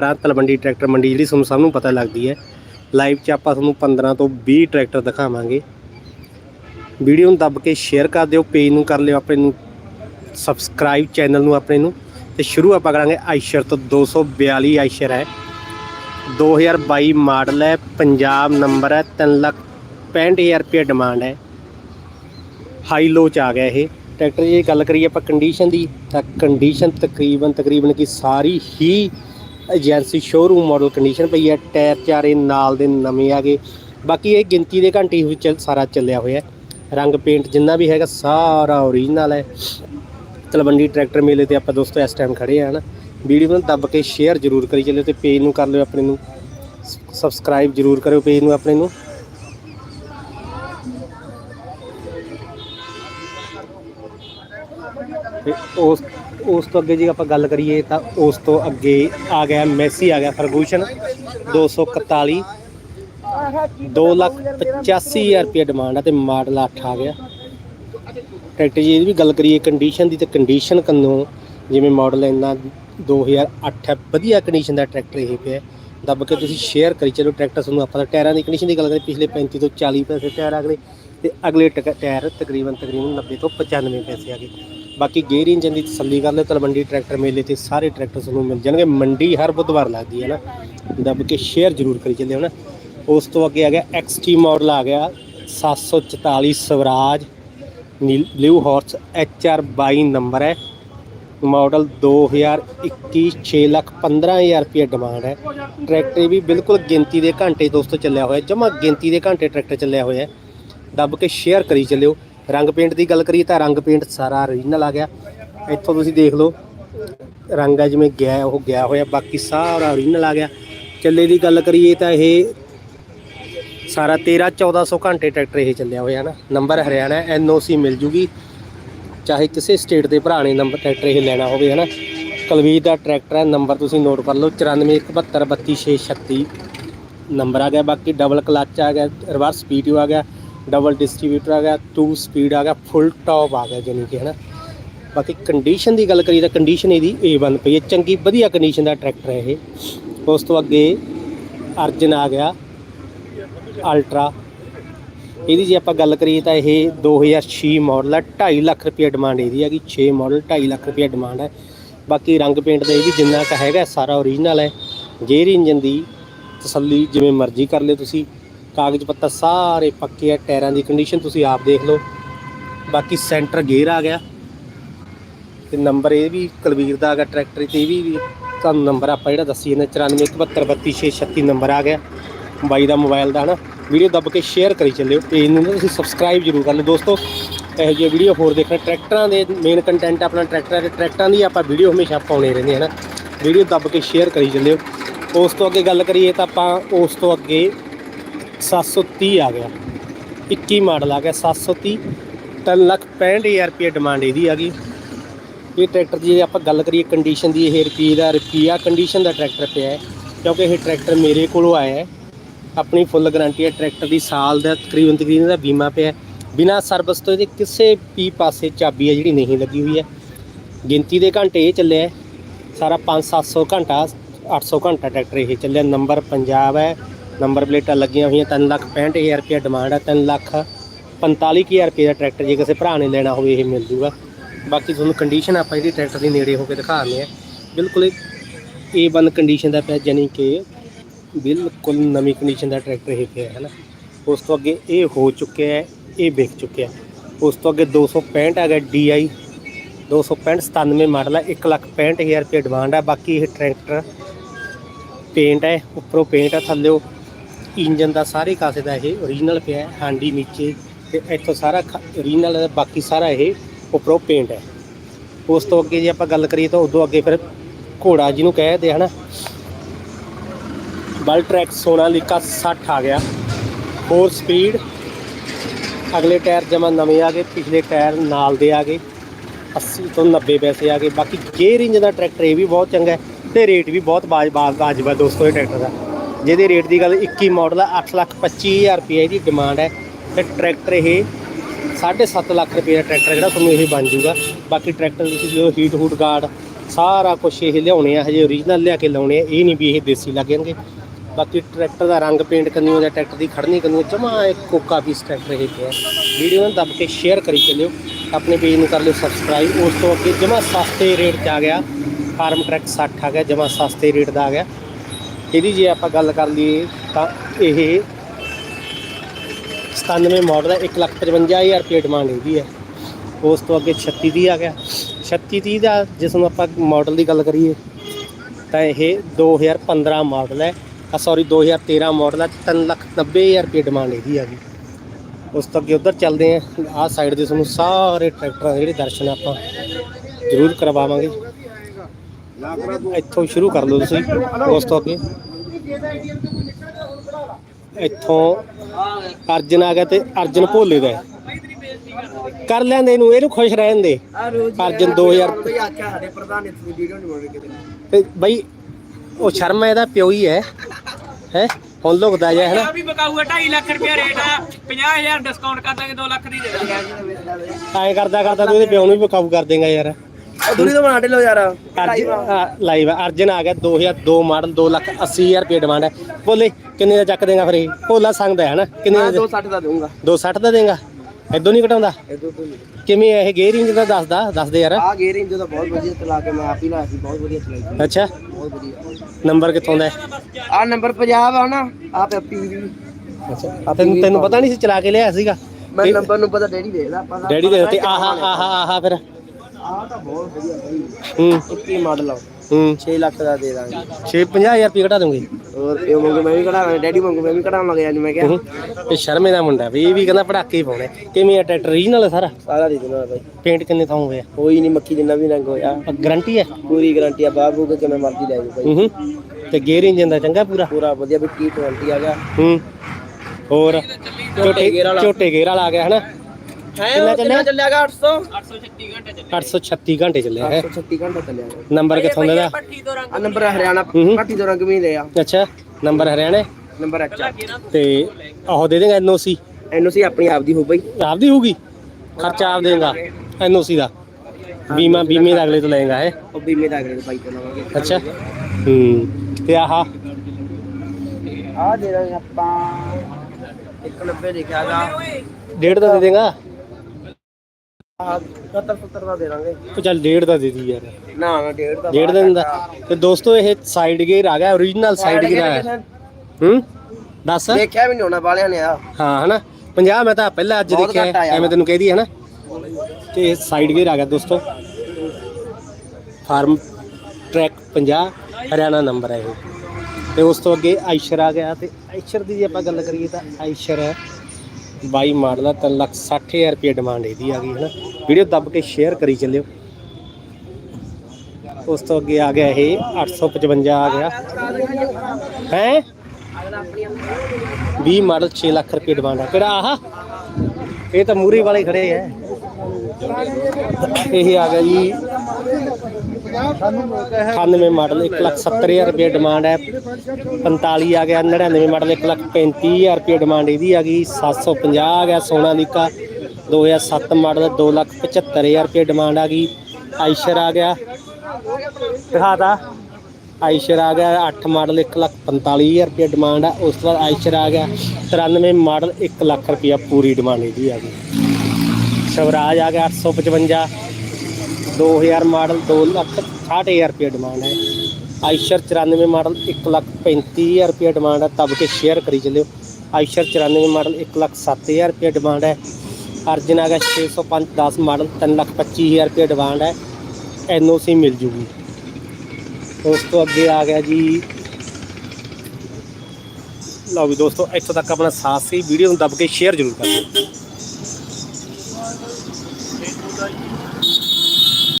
ਰਾਤ ਤਲਵੰਡੀ ਟਰੈਕਟਰ ਮੰਡੀ ਜਿਹੜੀ ਤੁਹਾਨੂੰ ਸਭ ਨੂੰ ਪਤਾ ਲੱਗਦੀ ਹੈ। ਲਾਈਵ 'ਚ ਆਪਾਂ ਤੁਹਾਨੂੰ 15 ਤੋਂ 20 ਟਰੈਕਟਰ ਦਿਖਾਵਾਂਗੇ। ਵੀਡੀਓ ਨੂੰ ਦੱਬ ਕੇ ਸ਼ੇਅਰ ਕਰ ਦਿਓ ਪੇਜ ਨੂੰ ਕਰ ਲਿਓ ਆਪਣੇ ਨੂੰ ਸਬਸਕ੍ਰਾਈਬ ਚੈਨਲ ਨੂੰ ਆਪਣੇ ਨੂੰ। ਤੇ ਸ਼ੁਰੂ ਆਪਾਂ ਕਰਾਂਗੇ ਆਈਸ਼ਰ ਤੋਂ 242 ਆਈਸ਼ਰ ਹੈ। 2022 ਮਾਡਲ ਹੈ, ਪੰਜਾਬ ਨੰਬਰ ਹੈ 3 ਲੱਖ 65000 ਰੁਪਏ ਡਿਮਾਂਡ ਹੈ। ਹਾਈ ਲੋ ਚ ਆ ਗਿਆ ਇਹ। ਟਰੈਕਟਰ ਦੀ ਜੇ ਗੱਲ ਕਰੀਏ ਆਪਾਂ ਕੰਡੀਸ਼ਨ ਦੀ, ਤਾਂ ਕੰਡੀਸ਼ਨ ਤਕਰੀਬਨ ਤਕਰੀਬਨ ਕਿ ਸਾਰੀ ਹੀ ਏਜੰਸੀ ਸ਼ੋਰੂਮ ਮਾਡਲ ਕੰਡੀਸ਼ਨ ਪਈ ਹੈ, ਟਾਇਰ ਚਾਰੇ ਨਾਲ ਦੇ ਨਵੇਂ ਆ ਗਏ। ਬਾਕੀ ਇਹ ਗਿਣਤੀ ਦੇ ਘੰਟੇ ਵਿੱਚ ਸਾਰਾ ਚੱਲਿਆ ਹੋਇਆ ਰੰਗ ਪੇਂਟ ਜਿੰਨਾ ਵੀ ਹੈਗਾ, ਸਾਰਾ ਓਰੀਜਨਲ ਹੈ। ਤਲਵੰਡੀ ਟਰੈਕਟਰ ਮੇਲੇ ਤੇ ਆਪਾਂ ਦੋਸਤੋ ਇਸ ਟਾਈਮ ਖੜੇ ਆ ਨਾ। ਵੀਡੀਓ ਨੂੰ ਦੱਬ ਕੇ ਸ਼ੇਅਰ ਜ਼ਰੂਰ ਕਰੀ ਚੱਲਿਓ ਤੇ ਪੇਜ ਨੂੰ ਕਰ ਲਿਓ ਆਪਣੇ ਨੂੰ। ਸਬਸਕ੍ਰਾਈਬ ਜ਼ਰੂਰ ਕਰਿਓ ਪੇਜ ਨੂੰ ਆਪਣੇ ਨੂੰ। ਤੇ ਉਸ ਉਸ ਤੋਂ ਅੱਗੇ ਜੇ ਆਪਾਂ ਗੱਲ ਕਰੀਏ ਤਾਂ ਉਸ ਤੋਂ ਅੱਗੇ ਆ ਗਿਆ ਮੈਸੀ, ਆ ਗਿਆ ਫਰਗੂਸ਼ਨ 241 2 ਲੱਖ 85000 ਰੁਪਏ ਡਿਮਾਂਡ ਆ ਤੇ ਮਾਡਲ 8 ਆ ਗਿਆ। ਟਰੈਕਟਰ ਜੀ, ਇਹਦੀ ਵੀ ਗੱਲ ਕਰੀਏ ਕੰਡੀਸ਼ਨ ਦੀ ਤੇ ਕੰਡੀਸ਼ਨ ਕੰਨੋਂ ਜਿਵੇਂ ਮਾਡਲ ਇੰਨਾ 2008 ਹੈ ਵਧੀਆ ਕੰਡੀਸ਼ਨ ਦਾ ਟਰੈਕਟਰ ਇਹ ਪਿਆ। ਦੱਬ ਕੇ ਤੁਸੀਂ ਸ਼ੇਅਰ ਕਰੀ, ਚਲੋ ਟਰੈਕਟਰ ਤੁਹਾਨੂੰ ਆਪਾਂ ਤਾਂ ਟਾਇਰਾਂ ਦੀ ਕੰਡੀਸ਼ਨ ਦੀ ਗੱਲ ਕਰੀਏ, ਪਿਛਲੇ 35 ਤੋਂ 40 ਪੈਸੇ ਟਾਇਰ ਅਗਲੇ ਤੇ ਅਗਲੇ ਟਕ- ਟਾਇਰ ਤਕਰੀਬਨ ਤਕਰੀਬਨ 90 ਤੋਂ 95 ਪੈਸੇ ਆ ਗਏ। ਬਾਕੀ ਗੇਅਰ ਇੰਜਨ ਦੀ ਤਸੱਲੀ ਕਰ ਲਿਓ ਤਲਵੰਡੀ ਟਰੈਕਟਰ ਮੇਲੇ ਤੇ ਸਾਰੇ ਟਰੈਕਟਰ ਤੁਹਾਨੂੰ ਮਿਲ ਜਾਣਗੇ। ਮੰਡੀ ਹਰ ਬੁੱਧਵਾਰ ਲੱਗਦੀ ਹੈ ਨਾ ਦੱਬ ਕੇ ਸ਼ੇਅਰ ਜ਼ਰੂਰ ਕਰੀ ਚੱਲਿਓ ਨਾ। ਉਸ ਤੋਂ ਅੱਗੇ ਆ ਗਿਆ ਐਕਸਟੀ ਮਾਡਲ ਆ ਗਿਆ 744 Swaraj blue horse H R 22 number ਹੈ। ਮਾਡਲ 2021 6 ਲੱਖ 15000 ਰੁਪਏ ਡਿਮਾਂਡ ਹੈ। ਟਰੈਕਟਰ ਵੀ ਬਿਲਕੁਲ ਗਿਣਤੀ ਦੇ ਘੰਟੇ ਦੋਸਤੋ ਚੱਲਿਆ ਹੋਇਆ ਜਮਾ ਗਿਣਤੀ ਦੇ ਘੰਟੇ ਟਰੈਕਟਰ ਚੱਲਿਆ ਹੋਇਆ ਦੱਬ ਕੇ ਸ਼ੇਅਰ ਕਰੀ ਚੱਲਿਓ। ਰੰਗ ਪੇਂਟ ਦੀ ਗੱਲ ਕਰੀਏ ਤਾਂ ਰੰਗ ਪੇਂਟ ਸਾਰਾ ਓਰੀਜਨਲ ਆ ਗਿਆ। ਇੱਥੋਂ ਤੁਸੀਂ ਦੇਖ ਲਓ, ਰੰਗ ਆ ਜਿਵੇਂ ਗਿਆ, ਉਹ ਗਿਆ ਹੋਇਆ, ਬਾਕੀ ਸਾਰਾ ਓਰੀਜਨਲ ਆ ਗਿਆ। ਚੱਲੇ ਦੀ ਗੱਲ ਕਰੀਏ ਤਾਂ ਇਹ ਸਾਰਾ 13 1400 ਘੰਟੇ ਟਰੈਕਟਰ ਇਹ ਚੱਲਿਆ ਹੋਇਆ ਨਾ। ਨੰਬਰ ਹਰਿਆਣਾ ਐਨਓਸੀ ਮਿਲ ਜੂਗੀ। ਚਾਹੇ ਕਿਸੇ ਸਟੇਟ ਦੇ ਭਰਾ ਨੇ ਨੰਬਰ, ਟਰੈਕਟਰ ਇਹ ਲੈਣਾ ਹੋਵੇ, ਹਨਾ। ਕਲਵੀਰ ਦਾ ਟਰੈਕਟਰ ਹੈ ਨੰਬਰ ਤੁਸੀਂ ਨੋਟ ਕਰ ਲਓ 9417232636 ਨੰਬਰ ਆ ਗਿਆ। ਬਾਕੀ ਡਬਲ ਕਲਚ ਆ ਗਿਆ ਰਿਵਰਸ ਸਪੀਡ ਆ ਗਿਆ। ਡਬਲ ਡਿਸਟ੍ਰੀਬਿਊਟਰ ਆ ਗਿਆ 2 ਸਪੀਡ ਆ ਗਿਆ ਫੁੱਲ ਟੌਪ ਆ ਗਿਆ ਜਾਨੀ ਕਿ, ਹਨਾ? ਬਾਕੀ ਕੰਡੀਸ਼ਨ ਦੀ ਗੱਲ ਕਰੀਏ ਤਾਂ ਕੰਡੀਸ਼ਨ ਇਹਦੀ A1 ਪਈ ਹੈ। ਚੰਗੀ ਵਧੀਆ ਕੰਡੀਸ਼ਨ ਦਾ ਟਰੈਕਟਰ ਹੈ ਇਹ। ਉਸ ਤੋਂ ਅੱਗੇ ਅਰਜਨ ਆ ਗਿਆ ਅਲਟਰਾ ਇਹਦੀ ਜੇ ਆਪਾਂ ਗੱਲ ਕਰੀਏ ਤਾਂ ਇਹ 2006 ਮਾਡਲ ਹੈ 2.5 ਲੱਖ ਰੁਪਏ ਡਿਮਾਂਡ ਇਹਦੀ ਹੈਗੀ। 6 ਮਾਡਲ 2.5 ਲੱਖ ਰੁਪਏ ਡਿਮਾਂਡ ਹੈ। ਬਾਕੀ ਰੰਗ ਪੇਂਟ ਦਾ ਇਹ ਵੀ ਜਿੰਨਾ ਕ ਹੈਗਾ, ਸਾਰਾ ਓਰੀਜਨਲ ਹੈ। ਗੇਅਰ ਇੰਜਨ ਦੀ ਤਸੱਲੀ ਜਿਵੇਂ ਮਰਜ਼ੀ ਕਰ ਲਿਓ ਤੁਸੀਂ। ਕਾਗਜ਼ ਪੱਤਰ ਸਾਰੇ ਪੱਕੇ ਆ, ਟਾਇਰਾਂ ਦੀ ਕੰਡੀਸ਼ਨ ਤੁਸੀਂ ਆਪ ਦੇਖ ਲਓ। ਬਾਕੀ ਸੈਂਟਰ ਗੇਅਰ ਆ ਗਿਆ। ਤੇ ਨੰਬਰ ਇਹ ਵੀ ਕੁਲਵੀਰ ਦਾ ਆ ਗਿਆ ਟਰੈਕਟਰ ਤੇ ਇਹ ਵੀ ਤੁਹਾਨੂੰ ਨੰਬਰ ਆਪਾਂ ਜਿਹੜਾ ਦੱਸੀ ਜਾਂਦਾ 9417232636 ਨੰਬਰ ਆ ਗਿਆ। ਬਾਈ ਦਾ ਮੋਬਾਈਲ ਦਾ ਹਨਾ। ਵੀਡੀਓ ਦੱਬ ਕੇ ਸ਼ੇਅਰ ਕਰੀ ਚੱਲਿਓ। ਪੇਜ ਨੂੰ ਨਾ ਤੁਸੀਂ ਸਬਸਕ੍ਰਾਈਬ ਜ਼ਰੂਰ ਕਰ ਲਓ। ਦੋਸਤੋ, ਇਹੋ ਜਿਹੇ ਵੀਡੀਓ ਹੋਰ ਦੇਖਣਾ। ਟਰੈਕਟਰਾਂ ਦੇ ਮੇਨ ਕੰਟੈਂਟ ਆਪਣਾ ਟਰੈਕਟਰਾਂ ਦੇ ਟਰੈਕਟਰਾਂ ਦੀ ਆਪਾਂ ਵੀਡੀਓ ਹਮੇਸ਼ਾ ਪਾਉਣੇ ਰਹਿੰਦੇ ਹਨਾ। ਵੀਡੀਓ ਦੱਬ ਕੇ ਸ਼ੇਅਰ ਕਰੀ ਚੱਲਿਓ। ਉਸ ਤੋਂ ਅੱਗੇ ਗੱਲ ਕਰੀਏ ਤਾਂ ਆਪਾਂ ਉਸ ਤੋਂ ਅੱਗੇ 730 ਆ ਗਿਆ। 21 ਮਾਡਲ ਆ ਗਿਆ 730 ਤਿੰਨ ਲੱਖ 65000 ਰੁਪਏ ਡਿਮਾਂਡ ਇਹਦੀ ਆ ਗਈ। ਇਹ ਟਰੈਕਟਰ ਦੀ ਆਪਾਂ ਗੱਲ ਕਰੀਏ ਕੰਡੀਸ਼ਨ ਦੀ, ਇਹ ਰੁਪਏ ਦਾ ਰੁਪਿਆ ਕੰਡੀਸ਼ਨ ਦਾ ਟਰੈਕਟਰ ਪਿਆ ਹੈ। ਕਿਉਂਕਿ ਇਹ ਟਰੈਕਟਰ ਮੇਰੇ ਕੋਲੋਂ ਆਇਆ ਹੈ। ਆਪਣੀ ਫੁੱਲ ਗਾਰੰਟੀ ਹੈ, ਟਰੈਕਟਰ ਦੀ ਸਾਲ ਦਾ, ਤਕਰੀਬਨ ਤਕਰੀਬਨ ਦਾ ਬੀਮਾ ਪਿਆ ਬਿਨਾ ਸਰਵਿਸ ਤੋਂ ਇਹਦੇ ਕਿਸੇ ਵੀ ਪਾਸੇ ਚਾਬੀ ਹੈ ਜਿਹੜੀ ਨਹੀਂ ਲੱਗੀ ਹੋਈ ਹੈ। ਗਿਣਤੀ ਦੇ ਘੰਟੇ ਇਹ ਚੱਲਿਆ ਹੈ। ਸਾਰਾ 5-700 ਘੰਟਾ 800 ਘੰਟਾ ਟਰੈਕਟਰ ਇਹ ਚੱਲਿਆ। ਨੰਬਰ ਪੰਜਾਬ ਹੈ। ਨੰਬਰ ਪਲੇਟਾਂ ਲੱਗੀਆਂ ਹੋਈਆਂ 3 ਲੱਖ 65000 ਰੁਪਏ ਡਿਮਾਂਡ ਹੈ 3 ਲੱਖ 45000 ਰੁਪਏ ਦਾ ਟਰੈਕਟਰ ਜੇ ਕਿਸੇ ਭਰਾ ਨੇ ਲੈਣਾ ਹੋਵੇ ਇਹ ਮਿਲ ਜੂਗਾ। ਬਾਕੀ ਤੁਹਾਨੂੰ ਕੰਡੀਸ਼ਨ ਆਪਾਂ ਜਿਹੜੀ ਟਰੈਕਟਰ ਦੀ ਨੇੜੇ ਹੋ ਕੇ ਦਿਖਾ ਰਹੇ ਆ ਬਿਲਕੁਲ ਇਹ ਬੰਦ ਕੰਡੀਸ਼ਨ ਦਾ ਪਿਆ ਜਾਨੀ ਕਿ ਬਿਲਕੁਲ ਨਵੀਂ ਕੰਡੀਸ਼ਨ ਦਾ ਟਰੈਕਟਰ ਇਹ ਪਿਆ ਹੈ ਨਾ ਉਸ ਤੋਂ ਅੱਗੇ ਇਹ ਹੋ ਚੁੱਕਿਆ ਹੈ, ਇਹ ਵਿਕ ਚੁੱਕਿਆ ਉਸ ਤੋਂ ਅੱਗੇ 265 ਆ ਗਿਆ DI 265 97 ਮਾਡਲ ਹੈ 1 ਲੱਖ 65000 ਰੁਪਏ ਡਿਮਾਂਡ ਹੈ ਬਾਕੀ ਇਹ ਟਰੈਕਟਰ ਪੇਂਟ ਹੈ, ਉੱਪਰੋਂ ਪੇਂਟ ਹੈ ਥੱਲੇਓ ਇੰਜਨ ਦਾ ਸਾਰੇ ਕਾਸੇ ਦਾ ਇਹ ਓਰੀਜਨਲ ਪਿਆ ਹੈ, ਹਾਂਡੀ ਨੀਚੇ ਤੇ ਇੱਥੋਂ ਸਾਰਾ ਓਰੀਜਨਲ ਹੈ, ਬਾਕੀ ਸਾਰਾ ਇਹ ਉੱਪਰੋਂ ਪੇਂਟ ਹੈ। ਉਸ ਤੋਂ ਅੱਗੇ ਜੇ ਆਪਾਂ ਗੱਲ ਕਰੀਏ ਤਾਂ ਉਦੋਂ ਅੱਗੇ ਫਿਰ ਘੋੜਾ ਜਿਹਨੂੰ ਕਹਿੰਦੇ ਹਨਾ, ਬਲ ਟਰੈਕ ਸੋਨਾਲੀਕਾ 60 ਆ ਗਿਆ। 4 ਸਪੀਡ ਅਗਲੇ ਟਾਇਰ ਜਮਾ ਨਵੇਂ ਆ ਗਏ, ਪਿਛਲੇ ਟਾਇਰ ਨਾਲ ਦੇ ਆ ਗਏ 80 ਤੋਂ 90 ਪੈਸੇ ਆ ਗਏ। ਬਾਕੀ ਗੇਅਰ ਇੰਜਨ ਦਾ ਟਰੈਕਟਰ ਇਹ ਵੀ ਬਹੁਤ ਚੰਗਾ ਹੈ ਤੇ ਰੇਟ ਵੀ ਬਹੁਤ ਬਾਜ ਬਾਜ ਵਾਜਬ ਹੈ ਦੋਸਤੋ ਇਹ ਟਰੈਕਟਰ ਦਾ। ਜਿਹਦੇ ਰੇਟ ਦੀ ਗੱਲ 21 ਮਾਡਲ ਆ 8 ਲੱਖ 25000 ਰੁਪਏ ਦੀ ਡਿਮਾਂਡ ਹੈ। ਤੇ ਟਰੈਕਟਰ ਇਹ 7.5 ਲੱਖ ਰੁਪਏ ਦਾ ਟਰੈਕਟਰ ਜਿਹੜਾ ਤੁਹਾਨੂੰ ਇਹ ਬਣ ਜੂਗਾ ਬਾਕੀ ਟਰੈਕਟਰ ਤੁਸੀਂ ਜੋ ਹੀਟ ਹੂਟ ਗਾਰਡ ਸਾਰਾ ਕੁਝ ਇਹ ਲਿਆਉਣੇ ਆ, ਹਜੇ ਓਰੀਜਨਲ ਲਿਆ ਕੇ ਲਾਉਣੇ ਆ, ਇਹ ਨਹੀਂ ਵੀ ਇਹ ਦੇਸੀ ਲੱਗਣਗੇ ਬਾਕੀ ਟਰੈਕਟਰ ਦਾ ਰੰਗ ਪੇਂਟ ਕਰਨੀ ਜਾਂ ਟਰੈਕਟਰ ਦੀ ਖੜਨੀ ਕਰਨੀ ਜਮਾ ਇੱਕ ਕੋਕਾ ਪੀਸ ਟਰੈਕਟਰ ਇਹ ਪਿਆ। ਵੀਡੀਓ ਨੂੰ ਦੱਬ ਕੇ ਸ਼ੇਅਰ ਕਰੀ ਚੱਲਿਓ, ਆਪਣੇ ਪੇਜ ਨੂੰ ਕਰ ਲਿਓ ਸਬਸਕ੍ਰਾਈਬ ਉਸ ਤੋਂ ਅੱਗੇ ਜਮਾ ਸਸਤੇ ਰੇਟ 'ਚ ਆ ਗਿਆ। ਫਾਰਮ ਟਰੈਕ 60 ਆ ਗਿਆ, ਜਮਾ ਸਸਤੇ ਰੇਟ ਦਾ ਆ ਗਿਆ। ਇਹਦੀ ਜੇ ਆਪਾਂ ਗੱਲ ਕਰ ਲਈਏ ਤਾਂ ਇਹ 97 ਮਾਡਲ ਹੈ 155000 ਰੁਪਏ ਡਿਮਾਂਡ ਇਹਦੀ ਹੈ। ਉਸ ਤੋਂ ਅੱਗੇ 36 ਦੀ ਆ ਗਿਆ। 36 30 ਦਾ ਜਿਸ ਨੂੰ ਆਪਾਂ ਮਾਡਲ ਦੀ ਗੱਲ ਕਰੀਏ, ਤਾਂ ਇਹ 2015 ਮਾਡਲ ਹੈ। ਆ ਸੌਰੀ 2013 ਮਾਡਲ ਹੈ 390000 ਰੁਪਏ ਡਿਮਾਂਡ ਇਹਦੀ ਆ ਗਈ ਉਸ ਤੋਂ ਅੱਗੇ ਉਧਰ ਚੱਲਦੇ ਆ ਆਹ ਸਾਈਡ ਦੇ ਤੁਹਾਨੂੰ ਸਾਰੇ ਟਰੈਕਟਰਾਂ ਦੇ ਜਿਹੜੇ ਦਰਸ਼ਨ ਆਪਾਂ ਜ਼ਰੂਰ ਕਰਵਾਵਾਂਗੇ। ਇੱਥੋਂ ਸ਼ੁਰੂ ਕਰ ਲਓ ਤੁਸੀਂ ਉਸ ਤੋਂ ਅੱਗੇ। ਇੱਥੋਂ ਅਰਜਨ ਆ ਗਿਆ ਤੇ ਅਰਜਨ ਭੋਲੇ ਦਾ। ਕਰ ਲੈਂਦੇ ਇਹਨੂੰ ਇਹਨੂੰ ਖੁਸ਼ ਰਹਿਣ ਦੇ। ਅਰਜਨ 2000 ਆਖਿਆ ਸਾਡੇ ਪ੍ਰਧਾਨ ਨੇ ਤੁਸੀਂ ਵੀਡੀਓ ਨਹੀਂ ਬਣ ਕਿਤੇ ਤੇ ਬਈ ਉਹ ਸ਼ਰਮਾ ਇਹਦਾ ਪਿਓ ਹੀ ਹੈ। ਹੈ? ਹੁਣ ਲੁਕਦਾ ਜਾ ਹੈ ਨਾ? ਵੀ ਬਕਾਊਗਾ 2.5 ਲੱਖ ਰੁਪਏ ਰੇਟ ਆ। 50000 ਡਿਸਕਾਊਂਟ ਕਰ ਦਾਂਗੇ 2 ਲੱਖ ਦੀ ਦੇ ਦਾਂਗੇ। ਐਂ ਕਰਦਾ ਕਰਦਾ ਤੂੰ ਇਹਦੇ ਪਿਓ ਨੂੰ ਵੀ ਬਕਾਊ ਕਰ ਦੇਂਗਾ ਯਾਰ। ਉਹ ਦੂਰੀ ਤੋਂ ਬਣਾ ਢਿੱਲੋ ਯਾਰ। ਲਾਈਵ ਅਰਜਨ ਆ ਗਿਆ 2002 ਮਾਡਲ 2 ਲੱਖ 80000 ਰੁਪਏ ਡਿਮਾਂਡ ਹੈ ਬੋਲੇ ਕਿੰਨੇ ਦਾ ਚੱਕ ਦੇਗਾ ਫਿਰ ਇਹ? ਭੋਲਾ ਸੰਗਦਾ ਹੈ ਨਾ ਕਿੰਨੇ ਦਾ 260 ਦਾ ਦਊਂਗਾ। 260 ਦਾ ਦੇਗਾ? ਇਦੋਂ ਨਹੀਂ ਘਟਾਉਂਦਾ? ਕਿਵੇਂ ਇਹ ਗੇਅਰ ਇੰਜ ਦਾ ਦੱਸਦਾ ਦੱਸ ਦੇ ਯਾਰ। ਆ ਗੇਅਰ ਇੰਜ ਦਾ ਬਹੁਤ ਵਧੀਆ ਚਲਾ ਕੇ ਮੈਂ ਆਪ ਹੀ ਲਾਇਆ ਸੀ ਬਹੁਤ ਵਧੀਆ ਚਲਾਈ ਅੱਛਾ। ਬਹੁਤ ਵਧੀਆ। ਨੰਬਰ ਕਿੱਥੋਂ ਦਾ ਹੈ? ਆ ਨੰਬਰ ਪੰਜਾਬ ਆ ਨਾ ਆ ਪੀ ਅੱਛਾ। ਤੈਨੂੰ ਤੈਨੂੰ ਪਤਾ ਨਹੀਂ ਸੀ ਚਲਾ ਕੇ ਲਿਆ ਸੀਗਾ? ਮੈਂ ਨੰਬਰ ਨੂੰ ਪਤਾ ਡੈਡੀ ਦੇਖਦਾ ਆਪਾਂ ਡੈਡੀ ਦੇ ਤੇ ਆਹਾ ਆਹਾ ਆਹਾ ਫਿਰ। ਆ ਤਾਂ ਬਹੁਤ ਵਧੀਆ ਭਾਈ ਹੂੰ 21 ਮਾਡਲ ਆ ਹੂੰ 6 ਲੱਖ ਦਾ ਦੇ ਦਾਂਗੇ 6 50000 ਰੁਪਏ ਘਟਾ ਦੂੰਗੀ ਹੋਰ ਇਹ ਮੰਗੂ ਮੈਂ ਵੀ ਕਢਾਵਾਂ ਡੈਡੀ ਮੰਗੂ ਮੈਂ ਵੀ ਕਢਾਉਣ ਲੱਗ ਜਾ ਮੈਂ ਕਿਹਾ ਇਹ ਸ਼ਰਮੇ ਦਾ ਮੁੰਡਾ ਵੀ ਇਹ ਵੀ ਕਹਿੰਦਾ ਪੜਾਕੇ ਹੀ ਪਾਉਣੇ ਕਿਵੇਂ ਆ ਟਰੈਕਟਰ ਰੀਜਨਲ ਸਾਰਾ ਸਾਰਾ ਦੇ ਦੇਣਾ ਭਾਈ ਪੇਂਟ ਕਿੰਨੇ ਥਾਂ ਹੋਇਆ ਕੋਈ ਨਹੀਂ ਮੱਖੀ ਜਿੰਨਾ ਵੀ ਰੰਗ ਹੋਇਆ ਗਾਰੰਟੀ ਹੈ ਪੂਰੀ ਗਾਰੰਟੀ ਆ ਬਾਬੂ ਕੇ ਕਿਵੇਂ ਮਰਜ਼ੀ ਲੈ ਜਾਓ ਭਾਈ ਹੂੰ ਤੇ ਗੇਅਰ ਇੰਜਨ ਦਾ ਚੰਗਾ ਪੂਰਾ ਪੂਰਾ ਵਧੀਆ ਵੀ ਟੀ 20 ਆ ਗਿਆ ਹੂੰ ਹੋਰ ਝੋਟੇ ਗੇਅਰ ਵਾਲਾ। ਝੋਟੇ ਗੇਅਰ ਵਾਲਾ ਆ ਗਿਆ ਹਨਾ ਕਿੰਨਾ ਚੱਲਿਆ? ਚੱਲਿਆਗਾ 800 836 ਘੰਟੇ ਚੱਲੇ 836 ਘੰਟੇ ਚੱਲਿਆ ਹੈ। 836 ਘੰਟਾ ਚੱਲਿਆਗਾ ਨੰਬਰ ਕਿੱਥੋਂ ਦਾ ਇਹਦਾ? ਪੱਠੀ ਤੋਂ ਰੰਗ ਆ ਨੰਬਰ ਹਰਿਆਣਾ ਹੂੰ। ਹੂੰ। ਘਾਟੀ ਤੋਂ ਰੰਗ ਵੀ ਲਿਆ। ਅੱਛਾ ਨੰਬਰ ਹਰਿਆਣੇ? ਨੰਬਰ ਅੱਛਾ। ਤੇ ਆਹ ਦੇ ਦੇਗਾ ਐਨਓਸੀ? ਐਨਓਸੀ ਆਪਣੀ ਆਪ ਦੀ ਹੋ ਬਈ। ਆਪਦੀ ਹੋਊਗੀ? ਖਰਚਾ ਆਪ ਦੇਗਾ। ਐਨਓਸੀ ਦਾ। ਬੀਮਾ ਬੀਮੇ ਦਾ ਅਗਲੇ ਤੋਂ ਲਏਗਾ ਹੈ ਉਹ ਬੀਮੇ ਦਾ ਅਗਲੇ ਬਾਈ ਤੋਂ ਲਵਾਂਗੇ। ਅੱਛਾ। ਹੂੰ। ਤੇ ਆਹ? ਆ ਦੇ ਦਾਂਗੇ ਆਪਾਂ। 190 ਲਿਖਿਆਗਾ ਡੇਢ ਦਾ ਦੇ ਦੇਗਾ? 70 70 ਦਾ ਦੇ ਦਾਂਗੇ। ਉਹ ਚੱਲ ਡੇਢ ਦਾ ਦੇ ਦੀ ਯਾਰ। ਨਾ ਨਾ ਡੇਢ ਦਾ ਡੇਢ ਦਾ ਦਿੰਦਾ। ਤੇ ਦੋਸਤੋ ਇਹ ਸਾਈਡ ਗੇਅਰ ਆ ਗਿਆ origignal ਸਾਈਡ ਗੇਅਰ ਆ ਗਿਆ। ਹੂੰ? ਦੱਸ। ਦੇਖਿਆ ਵੀ ਨਹੀਂ ਹੋਣਾ ਵਾਲਿਆਂ ਨੇ ਆ। ਹਾਂ ਹਨਾ? 50 ਮੈਂ ਤਾਂ ਪਹਿਲਾਂ ਅੱਜ ਦੇਖਿਆ ਹੈ, ਐਵੇਂ ਤੈਨੂੰ ਕਹਿ ਦੀ ਹੈ ਨਾ ਤੇ ਸਾਈਡ ਗੇਅਰ ਆ ਗਿਆ ਦੋਸਤੋ। ਫਾਰਮ ਟਰੈਕ 50 ਹਰਿਆਣਾ ਨੰਬਰ ਹੈ ਇਹ। ਤੇ ਉਸ ਤੋਂ ਅੱਗੇ ਆਇਸ਼ਰ ਆ ਗਿਆ। ਤੇ ਆਇਸ਼ਰ ਦੀ ਜੇ ਆਪਾਂ ਗੱਲ ਕਰੀਏ ਤਾਂ ਆਇਸ਼ਰ 22 ਮਾਡਲ ਆ 3 ਲੱਖ 60000 ਰੁਪਏ ਡਿਮਾਂਡ ਇਹਦੀ ਆ ਗਈ ਹੈ ਨਾ ਵੀਡੀਓ ਦੱਬ ਕੇ ਸ਼ੇਅਰ ਕਰੀ ਚੱਲਿਓ। ਉਸ ਤੋਂ ਅੱਗੇ ਆ ਗਿਆ ਇਹ 855 ਆ ਗਿਆ। ਹੈ? 20 ਮਾਡਲ 6 ਲੱਖ ਰੁਪਏ ਡਿਮਾਂਡ ਆ। ਕਿਹੜਾ ਆਹ? ਇਹ ਤਾਂ ਮੂਰੀ ਵਾਲੇ ਖੜੇ ਐ ਇਹ ਆ ਗਿਆ ਜੀ 98 ਮਾਡਲ 1 ਲੱਖ 70000 ਰੁਪਏ ਡਿਮਾਂਡ ਹੈ। 45 ਆ ਗਿਆ 99 ਮਾਡਲ 1 ਲੱਖ 35000 ਰੁਪਏ ਡਿਮਾਂਡ ਇਹਦੀ ਆ ਗਈ। 750 ਆ ਗਿਆ ਸੋਨਾ ਸੋਨਾਲੀਕਾ 2007 ਮਾਡਲ 2 ਲੱਖ 75000 ਰੁਪਏ ਡਿਮਾਂਡ ਆ ਗਈ। ਆਇਸ਼ਰ ਆ ਗਿਆ। ਦਿਖਾਤਾ ਆਇਸ਼ਰ ਆ ਗਿਆ 8 ਮਾਡਲ 1 ਲੱਖ 45000 ਰੁਪਏ ਡਿਮਾਂਡ ਆ। ਉਸ ਤੋਂ ਬਾਅਦ ਆਇਸ਼ਰ ਆ ਗਿਆ। 93 ਮਾਡਲ 1 ਲੱਖ ਰੁਪਏ ਪੂਰੀ ਡਿਮਾਂਡ ਇਹਦੀ ਆ ਗਈ। ਸਵਰਾਜ ਆ ਗਿਆ 855 2000 ਮਾਡਲ 2 ਲੱਖ 60000 ਰੁਪਏ ਡਿਮਾਂਡ ਹੈ। ਆਇਸ਼ਰ 94 ਮਾਡਲ 1 ਲੱਖ 35000 ਰੁਪਏ ਡਿਮਾਂਡ ਹੈ। ਤਬ ਕੇ ਸ਼ੇਅਰ ਕਰੀ ਚੱਲਿਓ। ਆਇਸ਼ਰ 94 ਮਾਡਲ 1 ਲੱਖ 7000 ਰੁਪਏ ਡਿਮਾਂਡ ਹੈ। ਅਰਜਨ ਆ ਗਿਆ 605 10 ਮਾਡਲ 3 ਲੱਖ 25000 ਰੁਪਏ ਡਿਮਾਂਡ ਹੈ। ਐਨਓਸੀ ਮਿਲ ਜੂਗੀ। ਉਸ ਤੋਂ ਅੱਗੇ ਆ ਗਿਆ ਜੀ। ਲਓ ਵੀ ਦੋਸਤੋ, ਇੱਥੋਂ ਤੱਕ ਆਪਣਾ ਸਾਥ ਸੀ। ਵੀਡੀਓ ਨੂੰ ਦੱਬ ਕੇ ਸ਼ੇਅਰ ਜ਼ਰੂਰ ਕਰ ਦਿਓ।